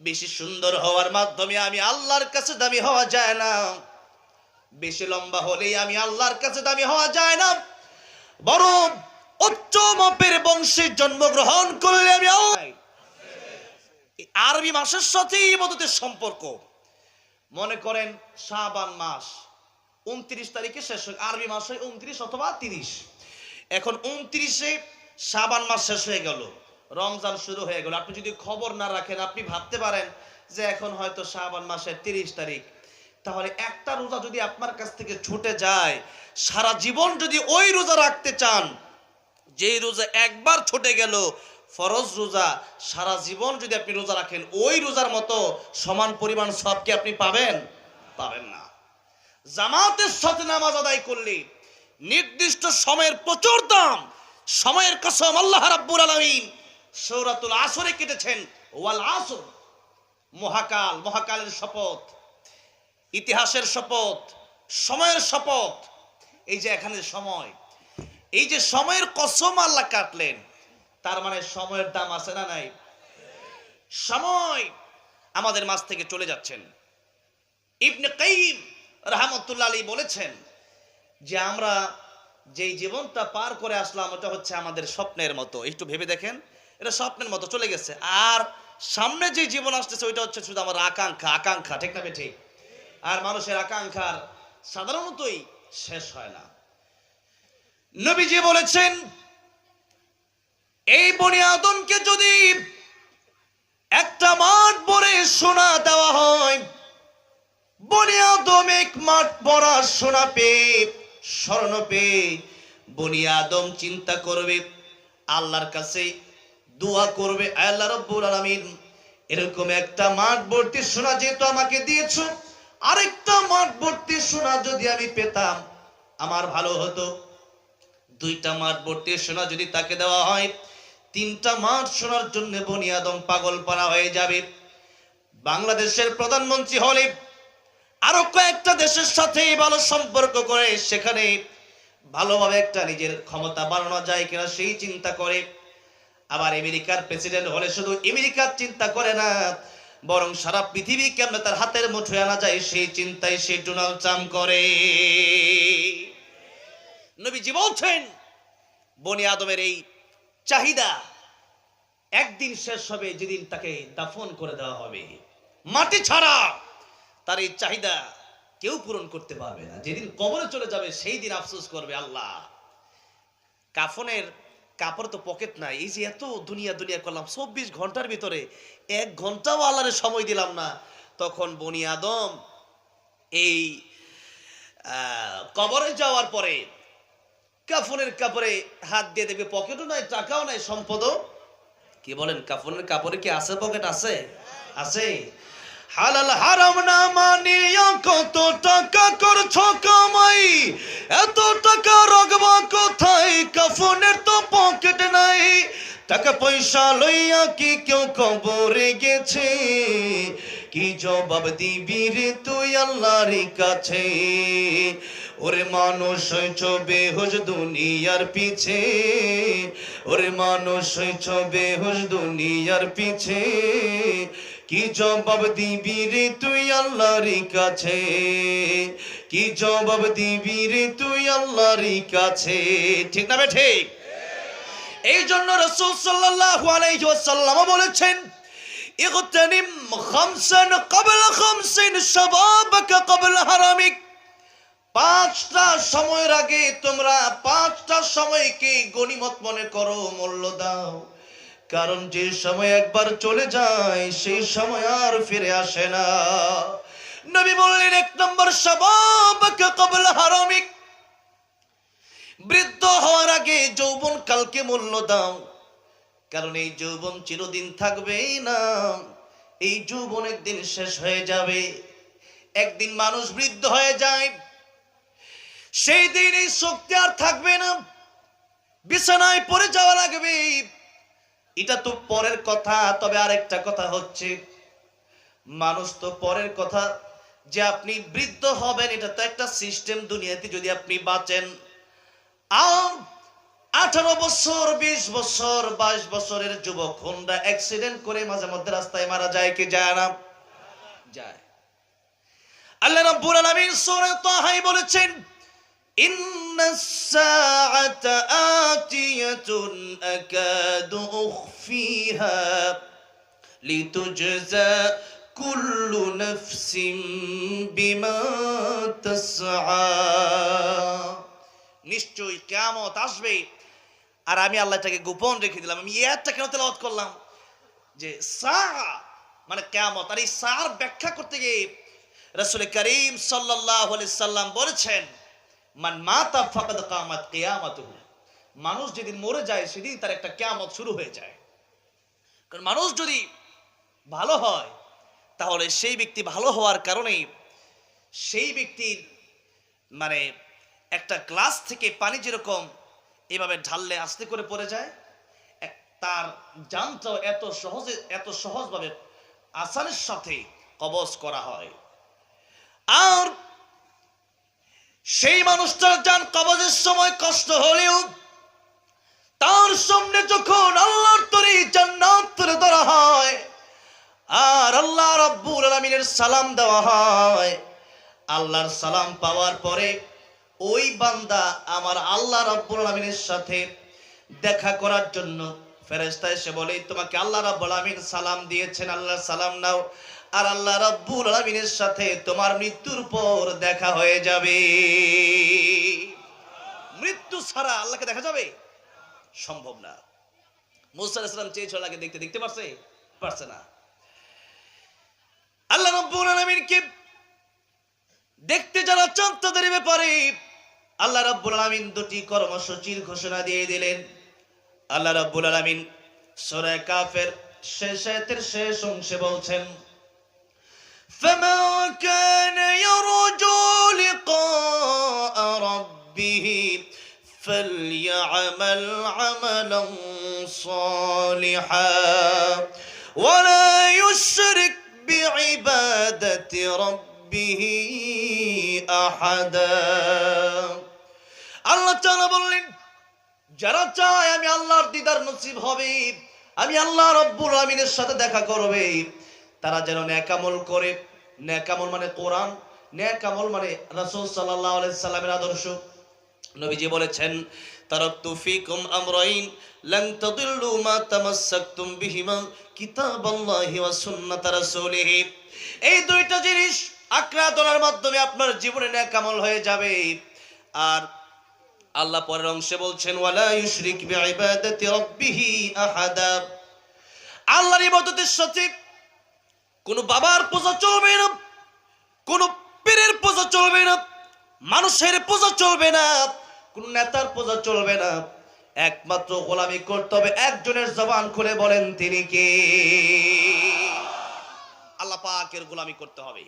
বেশি সুন্দর হওয়ার মাধ্যমে আমি আল্লাহর কাছে দামি হওয়া যায় না। বেশি লম্বা হলেই আমি আল্লাহর কাছে দামি হওয়া যায় না। বরং উচ্চ মাপের বংশে জন্মগ্রহণ করলে আমি আরবি মাসের সাথে ইবাদতের সম্পর্ক। মনে করেন শাবান মাস উনত্রিশ তারিখে শেষ হয়, আরবি মাস হয় উনত্রিশ অথবা তিরিশ। এখন উনত্রিশে শাবান মাস শেষ হয়ে গেল। রমজান শুরু হয়ে গেল। আপনি যদি খবর না রাখেন, আপনি ভাবতে পারেন যে এখন হয়তো শাবান মাসের তিরিশ তারিখ। তাহলে একটা রোজা যদি আপনার কাছ থেকে ছুটে যায়, সারা জীবন যদি ওই রোজা রাখতে চান, যেই রোজা একবার ছুটে গেল, ফরজ রোজা, সারা জীবন যদি আপনি রোজা রাখেন, ওই রোজার মতো সমান পরিমাণ সব কি আপনি পাবেন? পাবেন না। জামাতের সাথে নামাজ আদায় করলে নির্দিষ্ট সময়ের প্রচুর দাম, সময়ের কসম, আল্লাহ রাব্বুল আলামিন সৌরাতুল আসরে কেটেছেন ওয়াল আসর। মহাকাল, মহাকালের শপথ, ইতিহাসের শপথ, সময়ের শপথ। এই যে এখানে সময়, এই যে সময়ের কসম আল্লাহ কাটলেন, তার মানে সময়ের দাম আছে না নাই? সময় আমাদের মাছ থেকে চলে যাচ্ছেন। ইবনে কাইম রহমতুল্লাহ আলী বলেছেন যে আমরা যেই জীবনটা পার করে আসলাম, ওটা হচ্ছে আমাদের স্বপ্নের মতো। একটু ভেবে দেখেন এটা স্বপ্নের মতো চলে গেছে। আর সামনে যে জীবন আসতেছে, ওইটা হচ্ছে শুধু আমার আকাঙ্ক্ষা আকাঙ্ক্ষা, ঠিক না ঠিক আর মানুষের আকাঙ্ক্ষার সাধারণতই শেষ হয় না। নবীজি বলেছেন, এই বনি আদমকে যদি একটা মাঠ ভরে সোনা দেওয়া হয়, বনি আদম এক মাঠ ভরা সোনা পেয়ে, স্বর্ণ পেয়ে বনি আদম চিন্তা করবে, আল্লাহর কাছে দোয়া করবে আল্লাহ রব্বুল আলামিন। এরকম একটা মাঠ ভর্তি সোনা যেহেতু আমাকে দিয়েছ, আরেকটা মাঠ ভর্তি সোনা যদি আমি পেতাম, আমার ভালো হতো। দুইটা মাঠ ভর্তি সোনা যদি তাকে দেওয়া হয়, তিনটা মাঠ সোনার জন্য বনি আদম পাগল পারা হয়ে যাবে। বাংলাদেশের প্রধানমন্ত্রী হলে আরও কয়েকটা দেশের সাথে ভালো সম্পর্ক করে, সেখানে ভালোভাবে একটা নিজের ক্ষমতা বাড়ানো যায় কিনা সেই চিন্তা করে। আবার আমেরিকার প্রেসিডেন্ট হলে শুধু আমেরিকার চিন্তা করে না, বরং সারা পৃথিবী কেমনে তার হাতের মুঠোয় আনা যায় সেই চিন্তায় সে ডোনাল্ড ট্রাম্প করে। নবীজি বলছেন, বনি আদমের এই চাহিদা একদিন শেষ হবে, যেদিন তাকে দাফন করে দেওয়া হবে। মাটি ছাড়া তার এই চাহিদা কেউ পূরণ করতে পারবে না। যেদিন কবরে চলে যাবে, সেই দিন আফসোস করবে আল্লাহ। কাফনের কাপড় তো পকেট নাই। এই যে এত দুনিয়া দুনিয়া করলাম, চব্বিশ ঘণ্টার ভিতরে এক ঘন্টাও আল্লাহরে সময় দিলাম না। তখন বনি আদম এই কবরে যাওয়ার পরে কাফনের কাপড়ে হাত দিয়ে দেবে পকেটও নাই, টাকাও নাই, সম্পদও। কি বলেন, কাফনের কাপড়ে কি আছে পকেট আছে? আছে। হালাল হারাম না মানিয়া কত টাকা করছ কামাই? এত টাকা রাখবা কোথায়? কাফনের টাকা পয়সা লইয়া কি কেউ কবরে গেছে? কি জবাব দিবি রে তুই আল্লাহর কাছে? ওরে মানুষ হইছ বেহুশ দুনিয়ার পিছে। ওরে মানুষ হইছ বেহুশ দুনিয়ার পিছে। কি জবাব দিবি রে তুই আল্লাহর কাছে? কি জবাব দিবি রে তুই আল্লাহর কাছে? ঠিক না ঠিক? এই জন্য রসুল সাল্লাল্লাহু আলাইহি ওয়াসাল্লাম বলেছেন পাঁচটা সময়ের আগে তোমরা পাঁচটা মনে করো, মূল্য দাও। কারণ যে সময় একবার চলে যায়, সেই সময় আর ফিরে আসে না। নবী বললেন, এক নম্বর শাবাবাকা ক্বাবলা হারামিক। বৃদ্ধ হওয়ার আগে যৌবন কালকে মূল্য দাও। কারণ এই যৌবন চিরদিন থাকবেই না। এই যৌবন একদিন শেষ হয়ে যাবে। একদিন মানুষ বৃদ্ধ হয়ে যায়। সেই দিন এই শক্তি আর থাকবে না। বিছানায় পড়ে যাওয়া লাগবে। এটা তো পরের কথা, তবে আরেকটা কথা হচ্ছে, মানুষ তো পরের কথা, যে আপনি বৃদ্ধ হবেন, এটা তো একটা সিস্টেম দুনিয়াতে যদি আপনি বাঁচেন। আঠারো বছর, বিশ বছর, বাইশ বছরের যুবক হোন্ডা অ্যাক্সিডেন্ট করে মাঝে মধ্যে রাস্তায় মারা যায় কি যায় না? যায়। আল্লাহ রাব্বুল আলামিন সূরা তাহাই বলেছেন ইন্নাস সাআতা আতিয়াতুন আকাদু উখফিহা লিতুজজা কুল্লু নাফসিন বিমা তাসআ। নিশ্চয়ই কিয়ামত আসবে আর আমি আল্লাহটাকে গোপন রেখে দিলাম। আমি একটা কেন তেলাওয়াত করলাম? যে সা মানে কেয়ামত। আর এই সার ব্যাখ্যা করতে গিয়ে রসুল করিম সাল্লাহ সাল্লাম বলেছেন, মান মাতা ফাকাদ কামাত কেয়ামত মানুষ যেদিন মরে যায়, সেদিন তার একটা কেয়ামত শুরু হয়ে যায়। কারণ মানুষ যদি ভালো হয়, তাহলে সেই ব্যক্তি ভালো হওয়ার কারণে সেই ব্যক্তির মানে একটা গ্লাস থেকে পানি যেরকম এভাবে ঢাললে আস্তে করে পড়ে যায় তার জানটাও এত সহজে, এত সহজভাবে আসানের সাথে কবজ করা হয়। আর সেই মানুষটার যান কবজের সময় কষ্ট হলেও তার সামনে যখন আল্লাহর তরি জান্নাত তুলে ধরা হয়, আর আল্লাহ রাব্বুল আলামিনের সালাম দেওয়া হয়, আল্লাহর সালাম পাওয়ার পরে ওই বান্দা আমার আল্লাহ রাব্বুল সাথে দেখা করার জন্য ফেরেশতা এসে বলে, তোমাকে আল্লাহ রাব্বুল সালাম দিয়েছেন আল্লাহর সালাম নাও। আর আল্লাহ রাব্বুল আলামিনের সাথে তোমার মৃত্যুর পর দেখা হয়ে যাবে। মৃত্যু ছাড়া আল্লাহকে দেখা যাবে? সম্ভব না। মুসা আলাইহিস সালাম চেয়েছিল আল্লাহকে দেখতে দেখতে পারছে? পারছে না। আল্লাহ রাব্বুল আলামিনকে দেখতে যারা চান তাদের ব্যাপারে আল্লাহ রাব্বুল আলামিন দুটি কর্মসূচির ঘোষণা দিয়ে দিলেন আল্লাহ রাব্বুল আলামিন সূরা কাফের শেষ আয়াতের শেষ অংশে বলছেন فمن كان يرجو لقاء ربه فليعمل عملا صالحا ولا يشرك بعبادة ربه أحدا আল্লাহ তাআলা বললেন, যারা চায় আমি আল্লাহর দিদার নসিব হবে, আমি আল্লাহ রব্বুল আমিনের সাথে দেখা করবে। তারা যেন ন্যাকামল করে। ন্যাকামল মানে কোরআন ন্যাকামল মানে রাসূল সাল্লাল্লাহু আলাইহি সাল্লামের আদর্শ। নবীজি বলেছেন, তারাকতু ফিকুম আমরাইন, লান তাদিল্লু মা তামাসসাকতুম বিহিমা কিতাবাল্লাহি ওয়া সুন্নাত রাসূলিহি। এই দুইটা জিনিস আঁকড়া মাধ্যমে আপনার জীবনে ন্যাকামল হয়ে যাবে। আর আল্লাহ পরের অংশে বলছেন আল্লাহর ইবাদতের সাথে কোন বাবার পূজা চলবে না, কোন পীরের পূজা চলবে না, মানুষের পূজা চলবে না, কোন নেতার পূজা চলবে না। একমাত্র গোলামি করতে হবে, একজনের জবান খুলে বলেন, তিনি কে? আল্লাহ পাকের গোলামি করতে হবে।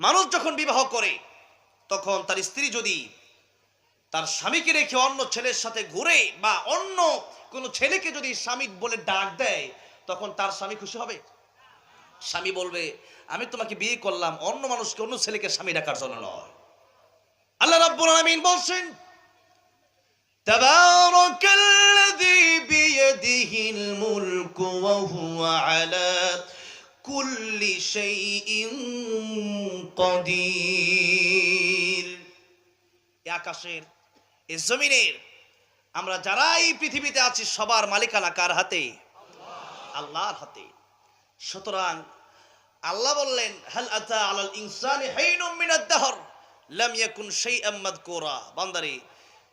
মানুষ যখন বিবাহ করে, তখন তার স্ত্রী যদি তার স্বামীকে রেখে অন্য ছেলের সাথে ঘুরে বা অন্য কোনো ছেলেকে যদি স্বামী বলে ডাক দেয়, তখন তার স্বামী খুশি হবে? স্বামী বলবে, আমি তোমাকে বিয়ে করলাম, অন্য মানুষকে অন্য ছেলেকে স্বামী ডাকার জন্য নয়। আল্লাহ রাব্বুল আলামিন বলছেন, তাবারাকাল্লাযী বিয়াদিহিল মুলকু ওয়া হুয়া আলা কুল্লি শাইইন কদির আকাশের এ জমিনের আমরা যারাই পৃথিবীতে আছি, সবার মালিকানা কার হাতে? আল্লাহর হাতে। সুতরাং আল্লাহ বললেন, হাল আতা আলাল ইনসানি হাইনুম মিনাদ দাহর, লাম ইয়াকুন শাইআম মাযকুরা। বান্দারে,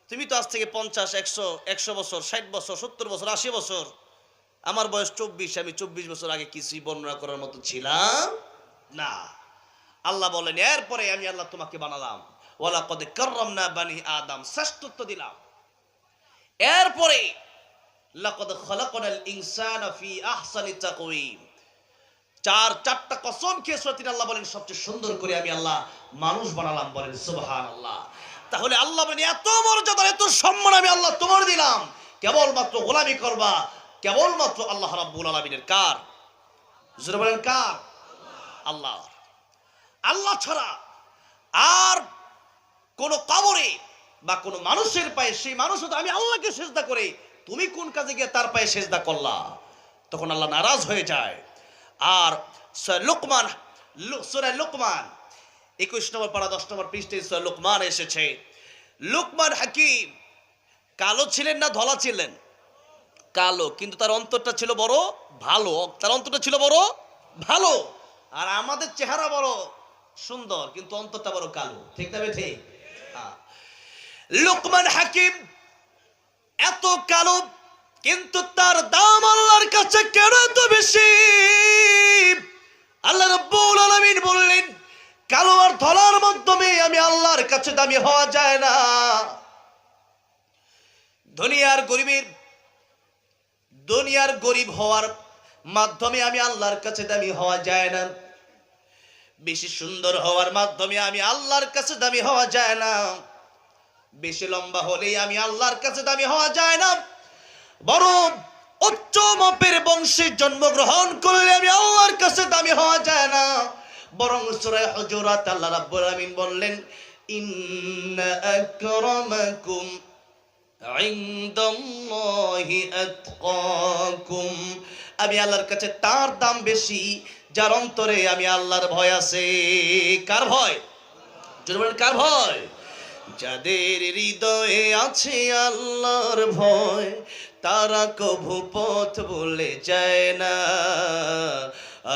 তুমি তো আজ থেকে পঞ্চাশ, একশো একশো বছর, ষাট বছর, সত্তর বছর, আশি বছর, আমার বয়স চব্বিশ, আমি চব্বিশ বছর আগে কিছুই বর্ণনা করার মতো ছিলাম না। আল্লাহ বলেন এরপরে আমি আল্লাহ তোমাকে বানালাম। চার, চারটা আল্লাহ বলেন, সবচেয়ে সুন্দর করে আমি আল্লাহ মানুষ বানালাম বলেন, সুবহানাল্লাহ। তাহলে আল্লাহ বলেন, এত মর্যাদা এত সম্মান আমি আল্লাহ তোমার দিলাম। কেবলমাত্র গোলামি করবা, কেবলমাত্র আল্লাহ রাব্বুল আলামিনের কার? বলেন কার? আল্লাহ। আল্লাহ ছাড়া আর কোন কবরে বা কোনো মানুষের পায়ে, সেই মানুষ হতো আমি আল্লাহকে সেজদা করে, তুমি কোন কাজে গিয়ে তার পায়ে সেজদা করলা? তখন আল্লাহ নারাজ হয়ে যায়। আর লোকমান সুরা লোকমান, একুশ নম্বর পাড়া দশ নম্বর পৃষ্ঠে লোকমান এসেছে। লোকমান হাকিম, কালো ছিলেন না ধলা ছিলেন? কালো, কিন্তু তার অন্তরটা ছিল বড় ভালো। তার অন্তরটা ছিল বড় ভালো। আর আমাদের চেহারা বড় সুন্দর, কিন্তু অন্তরটা বড় কালো। ঠিক না ঠিক। লোকমান হাকিম এত কালো, কিন্তু তার দাম আল্লাহর কাছে কেন এত বেশি? আল্লাহ রাব্বুল আলামিন বললেন, কালো আর ধলার মাধ্যমে আমি আল্লাহর কাছে দামি হওয়া যায় না। দুনিয়ার গরিবের, দুনিয়ার গরিব হওয়ার মাধ্যমে আমি আল্লাহর কাছে দামি হওয়া যায় না। বেশি সুন্দর হওয়ার মাধ্যমে আমি আল্লাহর কাছে দামি হওয়া যায় না। বেশি লম্বা হলেই আমি আল্লাহর কাছে দামি হওয়া যায় না। বরং উচ্চ মাপের বংশে জন্মগ্রহণ করলে আমি আল্লাহর কাছে দামি হওয়া যায় না। বরং সূরা হুজুরাত আল্লাহ রাব্বুল আলামিন বললেন, ইন্না আকরামাকুম আমি আল্লাহর কাছে তার দাম বেশি যার অন্তরে আমি আল্লাহর ভয় আছে। কার ভয়? কার ভয়? যাদের হৃদয়ে আছে আল্লাহর ভয়, তারা কভু পথ বলে যায় না।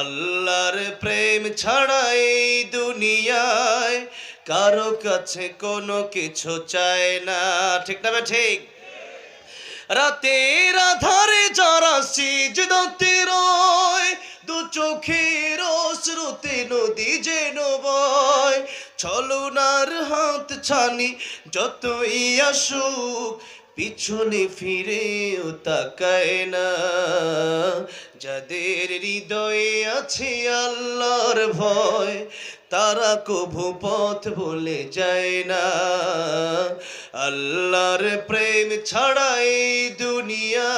আল্লাহর প্রেম ছাড়াই দুনিয়ায় কারও কাছে কোনো কিছু চায় না। ঠিক না ঠিক? রাতের আধারে যারা সিজদাতে রয় দু চোখের শ্রুতে নদী যেন বয়। ছলনার হাত ছানি যতই আসুক, পিছনে ফিরেও তাকায় না। যাদের হৃদয়ে আছে আল্লাহর ভয়, তারা কভু পথ বলে যায় না। আল্লাহর প্রেম ছাড়াই দুনিয়া